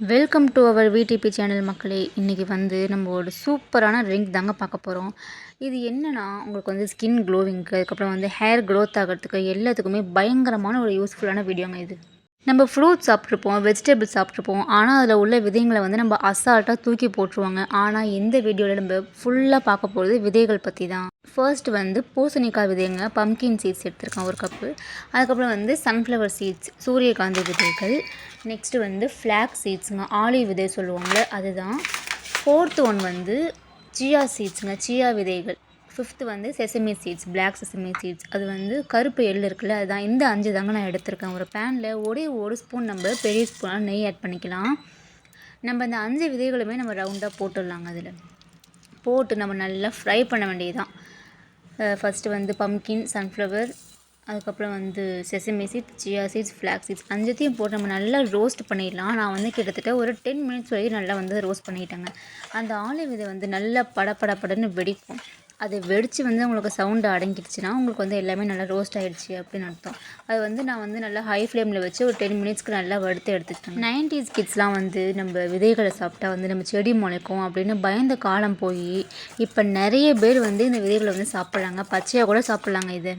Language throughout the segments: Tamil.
Welcome to our VDP channel மக்களே. இன்றைக்கி வந்து நம்ம ஒரு சூப்பரான ரிங்க் தாங்க பார்க்க போகிறோம் இது என்னென்னா உங்களுக்கு வந்து ஸ்கின் க்ளோவிங்க்கு அதுக்கப்புறம் வந்து ஹேர் க்ரோத் ஆகிறதுக்கு எல்லாத்துக்குமே பயங்கரமான ஒரு யூஸ்ஃபுல்லான வீடியோங்க இது. நம்ம ஃப்ரூட்ஸ் சாப்பிட்ருப்போம் வெஜிடபிள்ஸ் சாப்பிட்ருப்போம் ஆனால் அதில் உள்ள விதைங்களை வந்து நம்ம அசால்ட்டாக தூக்கி போட்டுருவாங்க. ஆனால் இந்த வீடியோவில் நம்ம ஃபுல்லாக பார்க்க போகிறது விதைகள் பற்றி தான் ஃபர்ஸ்ட் வந்து பூசணிக்காய் விதைங்க பம்கின் சீட்ஸ் எடுத்திருக்கேன் ஒரு கப்பு அதுக்கப்புறம் வந்து சன்ஃப்ளவர் சீட்ஸ் சூரியகாந்தி விதைகள். நெக்ஸ்ட்டு வந்து ஃப்ளாக் சீட்ஸுங்க ஆலி விதை சொல்லுவாங்கள்ல அதுதான். ஃபோர்த்து ஒன் வந்து சியா சீட்ஸுங்க சியா விதைகள். ஃபிஃப்த்து வந்து sesame seeds black sesame seeds அது வந்து கருப்பு எள் இருக்குல்ல அதுதான். இந்த அஞ்சு தாங்க நான் எடுத்திருக்கேன். ஒரு பேனில் ஒரே ஒரு ஸ்பூன் நம்ம பெரிய ஸ்பூனாக நெய் ஆட் பண்ணிக்கலாம். நம்ம இந்த அஞ்சு விதைகளுமே நம்ம ரவுண்டாக போட்டுடலாங்க அதில். போட்டு நம்ம நல்லா ஃப்ரை பண்ண வேண்டியதுதான். ஃபஸ்ட்டு வந்து பம்கின் சன்ஃப்ளவர் அதுக்கப்புறம் வந்து sesame seeds chia seeds flax seeds அஞ்சத்தையும் போட்டு நம்ம நல்லா ரோஸ்ட் பண்ணிடலாம். நான் வந்து கிட்டத்தட்ட ஒரு டென் மினிட்ஸ் வரைக்கும் நல்லா வந்து ரோஸ்ட் பண்ணிட்டேங்க. அந்த ஆலிவ் விதை வந்து நல்லா படப்படப்படன்னு வெடிக்கும். அது வெடித்து வந்து உங்களுக்கு சவுண்டு அடங்கிடுச்சுன்னா உங்களுக்கு வந்து எல்லாமே நல்லா ரோஸ்ட் ஆகிடுச்சு அப்படின்னு அர்த்தம். அது வந்து நான் வந்து நல்லா ஹை ஃப்ளேமில் வச்சு ஒரு டென் மினிட்ஸ்க்கு நல்லா வறுத்து எடுத்துக்கிட்டேன் நைன்டிஸ் கிட்ஸ்லாம் வந்து நம்ம விதைகளை சாப்பிட்டா வந்து நம்ம செடி முளைக்கும் அப்படின்னு பயந்த காலம் போய் இப்போ நிறைய பேர் வந்து இந்த விதைகளை வந்து சாப்பிட்றாங்க பச்சையாக கூட சாப்பிட்லாங்க இது.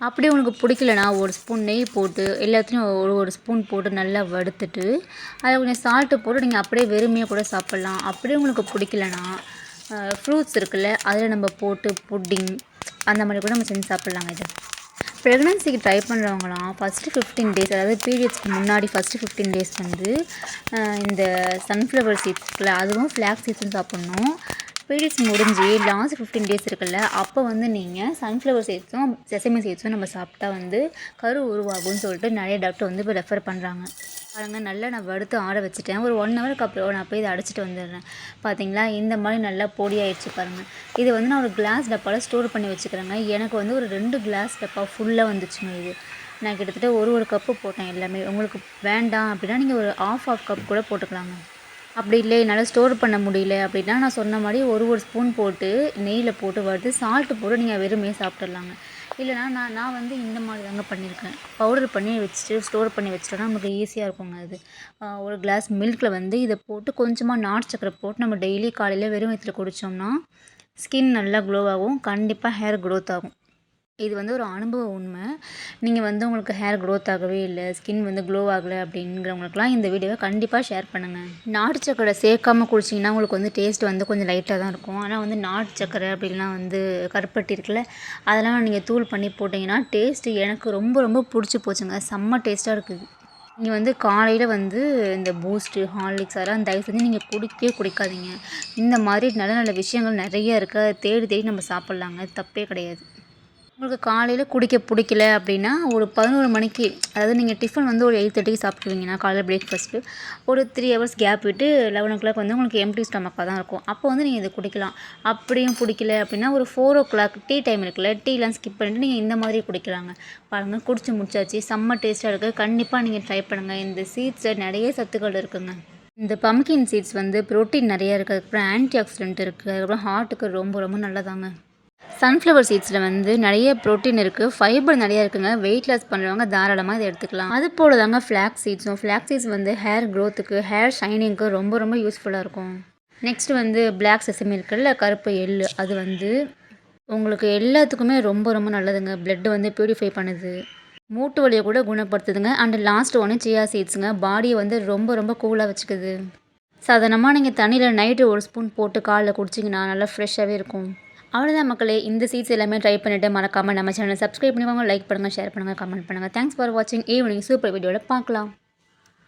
அப்படி உனக்கு பிடிக்கலனா ஒரு ஸ்பூன் நெய் போட்டு எல்லாத்துலேயும் ஒரு ஒரு ஸ்பூன் போட்டு நல்லா வறுத்துட்டு அதில் கொஞ்சம் சால்ட்டு போட்டு நீங்கள் அப்படியே வெறுமையாக கூட சாப்பிட்லாம். அப்படியே உங்களுக்கு பிடிக்கலனா ஃப்ரூட்ஸ் இருக்குல்ல அதில் நம்ம போட்டு புட்டிங் அந்த மாதிரி கூட நம்ம செஞ்சு சாப்பிட்லாங்க இது. ப்ரெக்னன்சிக்கு ட்ரை பண்ணுறவங்களாம் ஃபஸ்ட்டு ஃபிஃப்டீன் டேஸ் அதாவது பீரியட்ஸ்க்கு முன்னாடி ஃபஸ்ட்டு ஃபிஃப்டீன் டேஸ் வந்து இந்த சன்ஃப்ளவர் சீட்ஸ் இருக்குல்ல அதுவும் ஃப்ளாக் சீட்ஸும் சாப்பிட்ணும். பீரியட்ஸ் முடிஞ்சு லாஸ்ட் ஃபிஃப்டீன் டேஸ் இருக்குல்ல அப்போ வந்து நீங்கள் சன்ஃப்ளவர் சீட்ஸும் செசமே சீட்ஸும் நம்ம சாப்பிட்டா வந்து கரு உருவாகும்னு சொல்லிட்டு நிறைய டாக்டர் வந்து இப்போ ரெஃபர் பண்ணுறாங்க பாருங்கள் நல்லா நான் வறுத்து ஆற வச்சுட்டேன். ஒரு ஒன் ஹவருக்கு அப்புறம் நான் போய் இதை அடிச்சிட்டு வந்துடுறேன். பார்த்தீங்களா இந்த மாதிரி நல்லா பொடியாயிடுச்சு பாருங்கள் இது வந்து நான் ஒரு கிளாஸ் டப்பாவில் ஸ்டோர் பண்ணி வச்சுக்கிறேங்க. எனக்கு வந்து ஒரு ரெண்டு கிளாஸ் டப்பா ஃபுல்லாக வந்துச்சுங்க இது. நான் கிட்டத்தட்ட ஒரு ஒரு கப்பு போட்டேன் எல்லாமே. உங்களுக்கு வேண்டாம் அப்படின்னா நீங்கள் ஒரு ஆஃப் ஆஃப் கப் கூட போட்டுக்கலாங்க. அப்படி இல்லை என்னால் ஸ்டோர் பண்ண முடியல அப்படின்னா நான் சொன்ன மாதிரி ஒரு ஒரு ஸ்பூன் போட்டு நெய்யில் போட்டு வறுத்து சால்ட்டு போட்டு நீங்கள் வெறுமே சாப்பிட்றலாங்க இல்லைனா நான் நான் வந்து இந்த மாதிரி தாங்க பண்ணியிருக்கேன். பவுடர் பண்ணி வச்சுட்டு ஸ்டோர் பண்ணி வச்சிட்டோன்னா நமக்கு ஈஸியாக இருக்குங்க அது. ஒரு கிளாஸ் மில்கில் வந்து இதை போட்டு கொஞ்சமாக நாட்டு சக்கரை போட்டு நம்ம டெய்லி காலையில் வெறும் வயிற்றில் குடித்தோம்னா ஸ்கின் நல்லா க்ளோ ஆகும். கண்டிப்பாக ஹேர் க்ரோத் ஆகும். இது வந்து ஒரு அனுபவ உண்மை. நீங்கள் வந்து உங்களுக்கு ஹேர் க்ரோத் ஆகவே இல்லை ஸ்கின் வந்து க்ளோ ஆகலை அப்படிங்கிறவங்களுக்குலாம் இந்த வீடியோவை கண்டிப்பாக ஷேர் பண்ணுங்கள் நாட்டு சக்கரை சேர்க்காமல் குடிச்சிங்கன்னா உங்களுக்கு வந்து டேஸ்ட் வந்து கொஞ்சம் லைட்டாக தான் இருக்கும். ஆனால் வந்து நாட்டு சக்கரை அப்படின்லாம் வந்து கருப்பட்டி இருக்குல்ல அதெல்லாம் நீங்கள் தூள் பண்ணி போட்டிங்கன்னா டேஸ்ட்டு எனக்கு ரொம்ப ரொம்ப பிடிச்சி போச்சுங்க. செம்ம டேஸ்ட்டாக இருக்குது நீங்கள் வந்து காலையில் வந்து இந்த பூஸ்ட்டு ஹார்லிக்ஸ் அதெல்லாம் தயவு செஞ்சு நீங்கள் குடிக்கவே குடிக்காதீங்க. இந்த மாதிரி நல்ல நல்ல விஷயங்கள் நிறைய இருக்குது தேடி தேடி நம்ம சாப்பிட்லாங்க. தப்பே கிடையாது. உங்களுக்கு காலையில் குடிக்க பிடிக்கல அப்படின்னா ஒரு பதினோரு மணிக்கு அதாவது நீங்கள் டிஃபன் வந்து ஒரு எயிட் தேர்ட்டிக்கு சாப்பிடுவீங்கன்னா காலையில் பிரேக்ஃபாஸ்ட்டு ஒரு த்ரீ ஹவர்ஸ் கேப் விட்டு லெவன் ஓ கிளாக் வந்து உங்களுக்கு எம்டி ஸ்டமக்காக தான் இருக்கும். அப்போ வந்து நீங்கள் இதை குடிக்கலாம். அப்படியும் பிடிக்கல அப்படின்னா ஒரு four o'clock tea time இருக்குல்ல டீலாம் ஸ்கிப் பண்ணிட்டு நீங்கள் இந்த மாதிரி குடிக்கலாங்க. பாருங்கள் குடிச்சு முடிச்சாச்சு. செம்ம டேஸ்ட்டாக இருக்குது கண்டிப்பாக நீங்கள் ட்ரை பண்ணுங்கள் இந்த சீட்ஸில் நிறைய சத்துக்கள் இருக்குங்க. இந்த பம்கின் சீட்ஸ் வந்து ப்ரோட்டீன் நிறைய இருக்குது அதுக்கப்புறம் ஆன்டி ஆக்சிடென்ட் இருக்குது அதுக்கப்புறம் ஹார்ட்டுக்கு ரொம்ப ரொம்ப நல்லதாங்க. சன்ஃப்ளவர் சீட்ஸில் வந்து நிறைய ப்ரோட்டீன் இருக்குது ஃபைபர் நிறைய இருக்குங்க. வெயிட் லாஸ் பண்ணுறவங்க தாராளமாக இதை எடுத்துக்கலாம். அது போல தாங்க ஃப்ளாக் சீட்ஸும் ஃப்ளாக் சீட்ஸ் வந்து ஹேர் க்ரோத்துக்கு ஹேர் ஷைனிங்க்கு ரொம்ப ரொம்ப யூஸ்ஃபுல்லாக இருக்கும். நெக்ஸ்ட் வந்து பிளாக் செசமி இருக்குல்ல கருப்பு எள் அது வந்து உங்களுக்கு எல்லாத்துக்குமே ரொம்ப ரொம்ப நல்லதுங்க. பிளட்டு வந்து பியூரிஃபை பண்ணுது. மூட்டு வலியை கூட குணப்படுத்துதுங்க. அண்ட் லாஸ்ட் ஒன்று சியா சீட்ஸுங்க பாடியை வந்து ரொம்ப ரொம்ப கூலாக வச்சுக்குது. சாதாரணமாக நீங்கள் தண்ணியில் நைட்டு ஒரு ஸ்பூன் போட்டு காலில் குடிச்சிங்கன்னா நல்லா ஃப்ரெஷ்ஷாகவே இருக்கும். அவ்வளோதான் மக்களே இந்த சீட்ஸ் எல்லாமே ட்ரை பண்ணிவிட்டு மறக்காமல் நம்ம சேனலை சப்ஸ்கிரைப் பண்ணுவாங்க லைக் பண்ணுங்கள் ஷேர் பண்ணுங்கள் கமெண்ட் பண்ணுங்கள் தேங்க்ஸ் ஃபார் வாட்சிங் ஈவினிங் சூப்பர் வீடியோவில் பார்க்கலாம்.